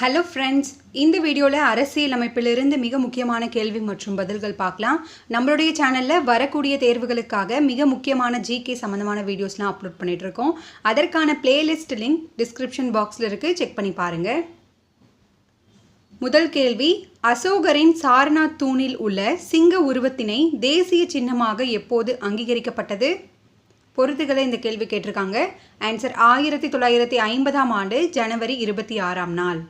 Hello friends இந்த வீடியோவில் அரசியல் அமைப்பிலிருந்து மிக முக்கியமான கேள்வி மற்றும் பதில்கள் பார்க்கலாம். நம்மளுடைய சேனலில் வரக்கூடிய தேர்வுகளுக்காக மிக முக்கியமான ஜிகே சம்மந்தமான வீடியோஸ்லாம் அப்லோட் பண்ணிகிட்ருக்கோம் இருக்கோம் அதற்கான பிளேலிஸ்ட் லிங்க் டிஸ்கிரிப்ஷன் பாக்ஸில் இருக்குது செக் பண்ணி பாருங்கள் முதல் கேள்வி அசோகரின் சாரநாத் தூணில் உள்ள சிங்க உருவத்தினை தேசிய சின்னமாக எப்போது அங்கீகரிக்கப்பட்டது? பொறுத்துக்களை இந்த கேள்வி கேட்டிருக்காங்க. ஆன்சர் ஆயிரத்தி தொள்ளாயிரத்தி ஐம்பதாம் ஆண்டு ஜனவரி இருபத்தி ஆறாம் நாள்.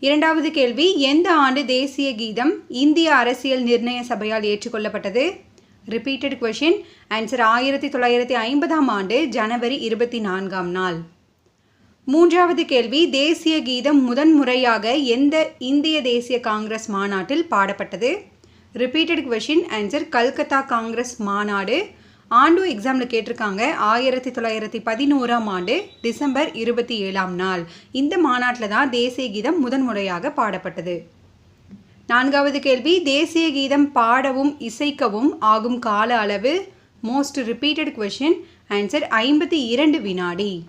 இரண்டாவது கேள்வி எந்த ஆண்டு தேசிய கீதம் இந்திய அரசியல் நிர்ணய சபையால் ஏற்றுக்கொள்ளப்பட்டது? ரிப்பீட்டட் கொஷின் ஆன்சர் ஆயிரத்தி தொள்ளாயிரத்தி ஐம்பதாம் ஆண்டு ஜனவரி இருபத்தி நான்காம் நாள். மூன்றாவது கேள்வி தேசிய கீதம் முதன்முறையாக எந்த இந்திய தேசிய காங்கிரஸ் மாநாட்டில் பாடப்பட்டது? Repeated question answer Calcutta Congress மாநாடு ஆண்டு எக்ஸாமில் கேட்டிருக்காங்க. ஆயிரத்தி தொள்ளாயிரத்தி பதினோராம் ஆண்டு டிசம்பர் இருபத்தி ஏழாம் நாள். இந்த மாநாட்டில் தான் தேசிய கீதம் முதன்முறையாக பாடப்பட்டது. நான்காவது கேள்வி தேசிய கீதம் பாடவும் இசைக்கவும் ஆகும் கால அளவு? மோஸ்ட் ரிப்பீட்டட் கொஷின் ஆன்சர் ஐம்பத்தி இரண்டு வினாடி.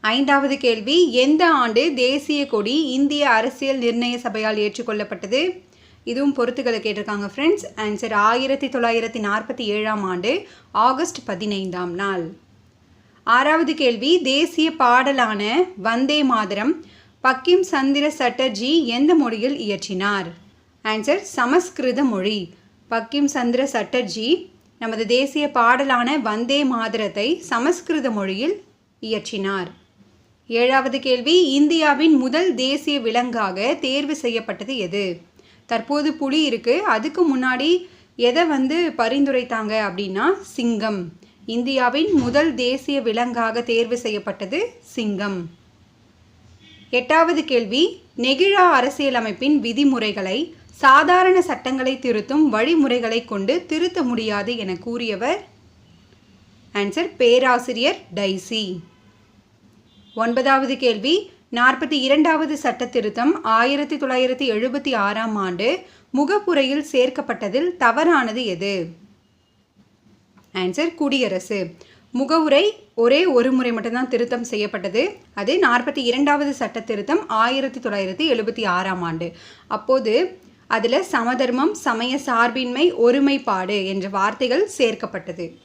ஐந்தாவது கேள்வி எந்த ஆண்டு தேசிய கொடி இந்திய அரசியல் நிர்ணய சபையால் ஏற்றுக்கொள்ளப்பட்டது? இதுவும் பொறுத்துக்களை கேட்டிருக்காங்க ஃப்ரெண்ட்ஸ் ஆன்சர் ஆயிரத்தி தொள்ளாயிரத்தி நாற்பத்தி ஏழாம் ஆண்டு ஆகஸ்ட் பதினைந்தாம் நாள். ஆறாவது கேள்வி தேசிய பாடலான வந்தே மாதரம் பக்கிம் சந்திர சட்டர்ஜி எந்த மொழியில் இயற்றினார்? ஆன்சர் சமஸ்கிருத மொழி பக்கிம் சந்திர சட்டர்ஜி நமது தேசிய பாடலான வந்தே மாதரத்தை சமஸ்கிருத மொழியில் இயற்றினார். ஏழாவது கேள்வி இந்தியாவின் முதல் தேசிய விலங்காக தேர்வு செய்யப்பட்டது எது? தற்போது புலி இருக்குது அதுக்கு முன்னாடி எதை வந்து பரிந்துரைத்தாங்க அப்படின்னா சிங்கம். இந்தியாவின் முதல் தேசிய விலங்காக தேர்வு செய்யப்பட்டது சிங்கம். எட்டாவது கேள்வி நெகிழா அரசியலமைப்பின் விதிமுறைகளை சாதாரண சட்டங்களை திருத்தும் வழிமுறைகளை கொண்டு திருத்த முடியாது என கூறியவர் ஆன்சர் பேராசிரியர் டைசி. ஒன்பதாவது கேள்வி நாற்பத்தி இரண்டாவது சட்ட திருத்தம் ஆயிரத்தி தொள்ளாயிரத்தி எழுபத்தி ஆறாம் ஆண்டு முகப்புரையில் சேர்க்கப்பட்டதில் தவறானது எது? ஆன்சர் குடியரசு. முகவுரை ஒரே ஒரு முறை மட்டும்தான் திருத்தம் செய்யப்பட்டது. அது நாற்பத்தி இரண்டாவது சட்ட திருத்தம் ஆயிரத்தி தொள்ளாயிரத்தி எழுபத்தி ஆறாம் ஆண்டு. அப்போது அதில் சமதர்மம் சமய சார்பின்மை ஒருமைப்பாடு என்ற வார்த்தைகள் சேர்க்கப்பட்டது.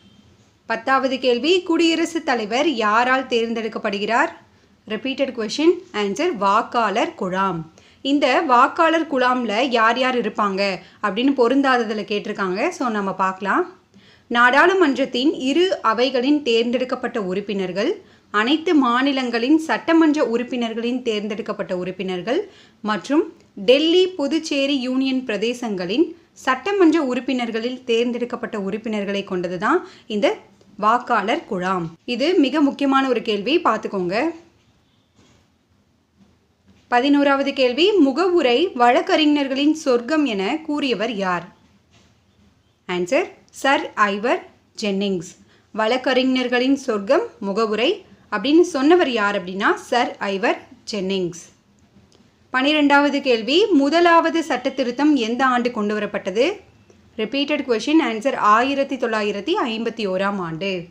பத்தாவது கேள்வி குடியரசுத் தலைவர் யாரால் தேர்ந்தெடுக்கப்படுகிறார்? ரிப்பீட்டட் கொஷின் ஆன்சர் வாக்காளர் குழாம். இந்த வாக்காளர் குழாமில் யார் யார் இருப்பாங்க அப்படின்னு பொருந்தாததில் கேட்டிருக்காங்க. ஸோ நம்ம பார்க்கலாம். நாடாளுமன்றத்தின் இரு அவைகளின் தேர்ந்தெடுக்கப்பட்ட உறுப்பினர்கள் அனைத்து மாநிலங்களின் சட்டமன்ற உறுப்பினர்களின் தேர்ந்தெடுக்கப்பட்ட உறுப்பினர்கள் மற்றும் டெல்லி புதுச்சேரி யூனியன் பிரதேசங்களின் சட்டமன்ற உறுப்பினர்களில் தேர்ந்தெடுக்கப்பட்ட உறுப்பினர்களை கொண்டது தான் இந்த வாக்காளர் குழாம். இது மிக முக்கியமான ஒரு கேள்வி பார்த்துக்கோங்க. பதினோராவது கேள்வி முகவுரை வழக்கறிஞர்களின் சொர்க்கம் என கூறியவர் யார்? ஆன்சர் சர் ஐவர் ஜென்னிங்ஸ் வழக்கறிஞர்களின் சொர்க்கம் முகவுரை அப்படின்னு சொன்னவர் யார் அப்படின்னா சர் ஐவர் ஜென்னிங்ஸ் பனிரெண்டாவது கேள்வி முதலாவது சட்ட திருத்தம் எந்த ஆண்டு கொண்டு வரப்பட்டது? ரிப்பீட்டட் கொஷின் ஆன்சர் ஆயிரத்தி தொள்ளாயிரத்தி ஐம்பத்தி ஓராம் ஆண்டு.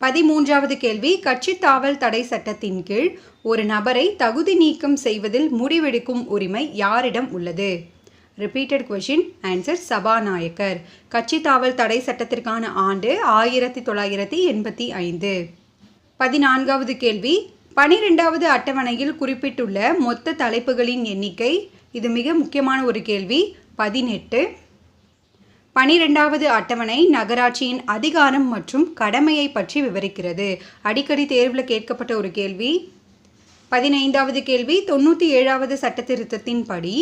பதிமூன்றாவது கேள்வி கட்சி தாவல் தடை சட்டத்தின் கீழ் ஒரு நபரை தகுதி நீக்கம் செய்வதில் முடிவெடுக்கும் உரிமை யாரிடம் உள்ளது? ரிப்பீட்டட் கொஷின் ஆன்சர் சபாநாயகர். கட்சி தாவல் தடை சட்டத்திற்கான ஆண்டு ஆயிரத்தி தொள்ளாயிரத்தி எண்பத்தி ஐந்து. பதினான்காவது கேள்வி பனிரெண்டாவது அட்டவணையில் குறிப்பிட்டுள்ள மொத்த தலைப்புகளின் எண்ணிக்கை? இது மிக முக்கியமான ஒரு கேள்வி. பதினெட்டு பனிரெண்டாவது அட்டவணை நகராட்சியின் அதிகாரம் மற்றும் கடமையை பற்றி விவரிக்கிறது. அடிக்கடி தேர்வில் கேட்கப்பட்ட ஒரு கேள்வி. பதினைந்தாவது கேள்வி தொண்ணூற்றி ஏழாவது சட்ட திருத்தத்தின்படி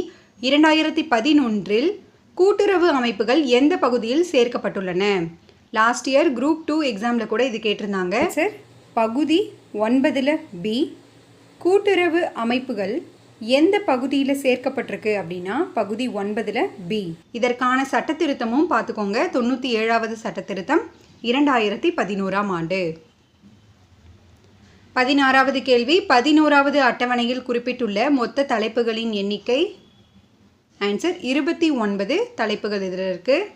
இரண்டாயிரத்தி பதினொன்றில் கூட்டுறவு அமைப்புகள் எந்த பகுதியில் சேர்க்கப்பட்டுள்ளன? லாஸ்ட் இயர் குரூப் டூ எக்ஸாமில் கூட இது கேட்டிருந்தாங்க. சார் பகுதி ஒன்பதில் பி கூட்டுறவு அமைப்புகள் எந்த பகுதியில் சேர்க்கப்பட்டிருக்கு அப்படின்னா பகுதி ஒன்பதில் பி இதற்கான சட்ட திருத்தமும் பார்த்துக்கோங்க. தொண்ணூற்றி ஏழாவது சட்ட திருத்தம் இரண்டாயிரத்தி பதினோராம் ஆண்டு. பதினாறாவது கேள்வி. பதினோராவது அட்டவணையில் குறிப்பிட்டுள்ள மொத்த தலைப்புகளின் எண்ணிக்கை. ஆன்சர் இருபத்தி ஒன்பது தலைப்புகள் இதில் இருக்குது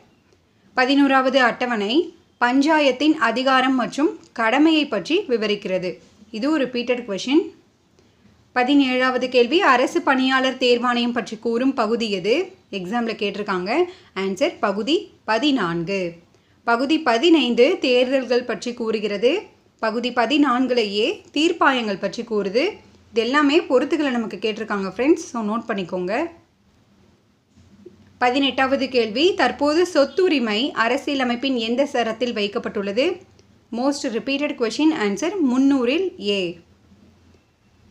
பதினோராவது அட்டவணை பஞ்சாயத்தின் அதிகாரம் மற்றும் கடமையை பற்றி விவரிக்கிறது. இது ஒரு ரிப்பீட்டட் கொஷின் பதினேழாவது கேள்வி அரசு பணியாளர் தேர்வாணையம் பற்றி கூறும் பகுதி எது? எக்ஸாமில் கேட்டிருக்காங்க. ஆன்சர் பகுதி பதினான்கு. பகுதி பதினைந்து தேர்தல்கள் பற்றி கூறுகிறது. பகுதி பதினான்குலேயே தீர்ப்பாயங்கள் பற்றி கூறுது. இது எல்லாமே பொறுத்துக்களை நமக்கு கேட்டிருக்காங்க ஃப்ரெண்ட்ஸ் ஸோ நோட் பண்ணிக்கோங்க. பதினெட்டாவது கேள்வி தற்போது சொத்துரிமை அரசியலமைப்பின் எந்த சரத்தில் வைக்கப்பட்டுள்ளது? மோஸ்ட் ரிப்பீட்டட் கொஷின் ஆன்சர் முன்னூறில் ஏ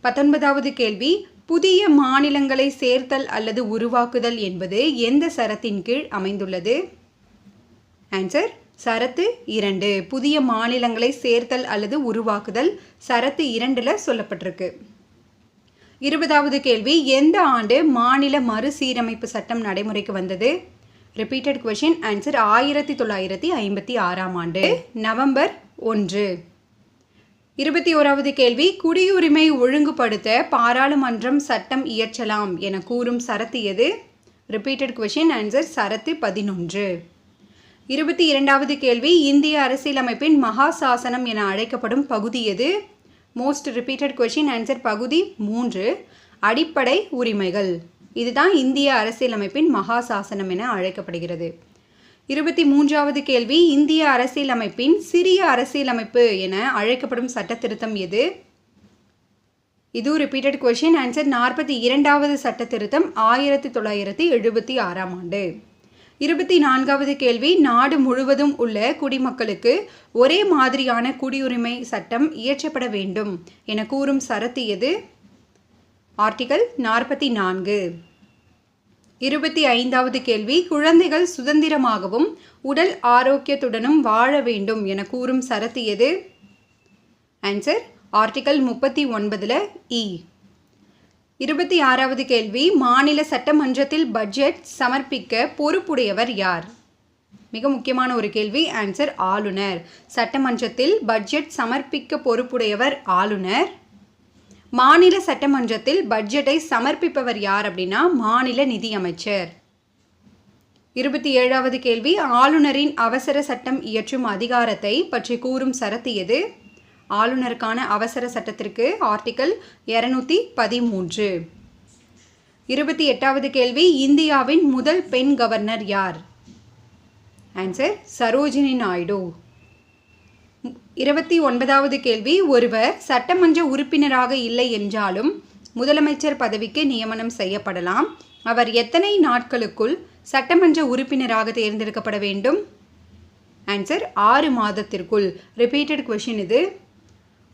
பத்தொன்பதாவது கேள்வி புதிய மாநிலங்களை சேர்த்தல் அல்லது உருவாக்குதல் என்பது எந்த சரத்தின் கீழ் அமைந்துள்ளது? ஆன்சர் சரத்து இரண்டு. புதிய மாநிலங்களை சேர்த்தல் அல்லது உருவாக்குதல் சரத்து இரண்டில் சொல்லப்பட்டிருக்கு. இருபதாவது கேள்வி எந்த ஆண்டு மாநில மறுசீரமைப்பு சட்டம் நடைமுறைக்கு வந்தது? ரிப்பீட்டட் கொஷின் ஆன்சர் ஆயிரத்தி தொள்ளாயிரத்தி ஐம்பத்தி ஆறாம் ஆண்டு நவம்பர் ஒன்று. இருபத்தி ஓராவது கேள்வி குடியுரிமை ஒழுங்குபடுத்த பாராளுமன்றம் சட்டம் இயற்றலாம் என கூறும் சரத்து எது? ரிப்பீட்டட் கொஷின் ஆன்சர் சரத்து பதினொன்று. இருபத்தி இரண்டாவது கேள்வி இந்திய அரசியலமைப்பின் மகா சாசனம் என அழைக்கப்படும் பகுதி எது? மோஸ்ட் ரிப்பீட்டட் கொஷின் ஆன்சர் பகுதி மூன்று அடிப்படை உரிமைகள். இதுதான் இந்திய அரசியலமைப்பின் மகா சாசனம் என அழைக்கப்படுகிறது. இருபத்தி மூன்றாவது கேள்வி இந்திய அரசியலமைப்பின் சிறிய அரசியலமைப்பு என அழைக்கப்படும் சட்ட திருத்தம் எது? இது ரிப்பீட்டட் கொஷின் ஆன்சர் நாற்பத்தி இரண்டாவது சட்ட திருத்தம் ஆயிரத்தி தொள்ளாயிரத்தி எழுபத்தி ஆறாம் ஆண்டு. இருபத்தி நான்காவது கேள்வி நாடு முழுவதும் உள்ள குடிமக்களுக்கு ஒரே மாதிரியான குடியுரிமை சட்டம் இயற்றப்பட வேண்டும் என கூறும் சரத்து எது? ஆர்டிகல் நாற்பத்தி நான்கு. இருபத்தி ஐந்தாவது கேள்வி குழந்தைகள் சுதந்திரமாகவும் உடல் ஆரோக்கியத்துடனும் வாழ வேண்டும் என கூறும் சரத்து எது? ஆன்சர் ஆர்டிகல் முப்பத்தி ஒன்பதில் இ e. இருபத்தி ஆறாவது கேள்வி மாநில சட்டமன்றத்தில் பட்ஜெட் சமர்ப்பிக்க பொறுப்புடையவர் யார்? மிக முக்கியமான ஒரு கேள்வி ஆன்சர் ஆளுநர். சட்டமன்றத்தில் பட்ஜெட் சமர்ப்பிக்க பொறுப்புடையவர் ஆளுநர் மாநில சட்டமன்றத்தில் பட்ஜெட்டை சமர்ப்பிப்பவர் யார் அப்படின்னா மாநில நிதியமைச்சர். இருபத்தி ஏழாவது கேள்வி ஆளுநரின் அவசர சட்டம் இயற்றும் அதிகாரத்தை பற்றி கூறும் சரத்து எது? ஆளுநருக்கான அவசர சட்டத்திற்கு ஆர்டிக்கல் இரநூத்தி பதிமூன்று. இருபத்தி எட்டாவது கேள்வி இந்தியாவின் முதல் பெண் கவர்னர் யார்? ஆன்சர் சரோஜினி நாயுடு. இருபத்தி ஒன்பதாவது கேள்வி ஒருவர் சட்டமன்ற உறுப்பினராக இல்லை என்றாலும் முதலமைச்சர் பதவிக்கு நியமனம் செய்யப்படலாம். அவர் எத்தனை நாட்களுக்குள் சட்டமன்ற உறுப்பினராக தேர்ந்தெடுக்கப்பட வேண்டும்? ஆன்சர் ஆறு மாதத்திற்குள். ரிப்பீட்டட் கொஷின் இது.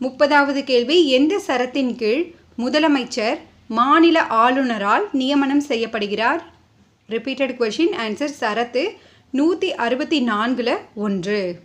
முப்பதாவது கேள்வி எந்த சரத்தின் கீழ் முதலமைச்சர் மாநில ஆளுநரால் நியமனம் செய்யப்படுகிறார்? ரிப்பீட்டட் கொஷின் ஆன்சர் சரத்து நூற்றி அறுபத்தி நான்கில் ஒன்று.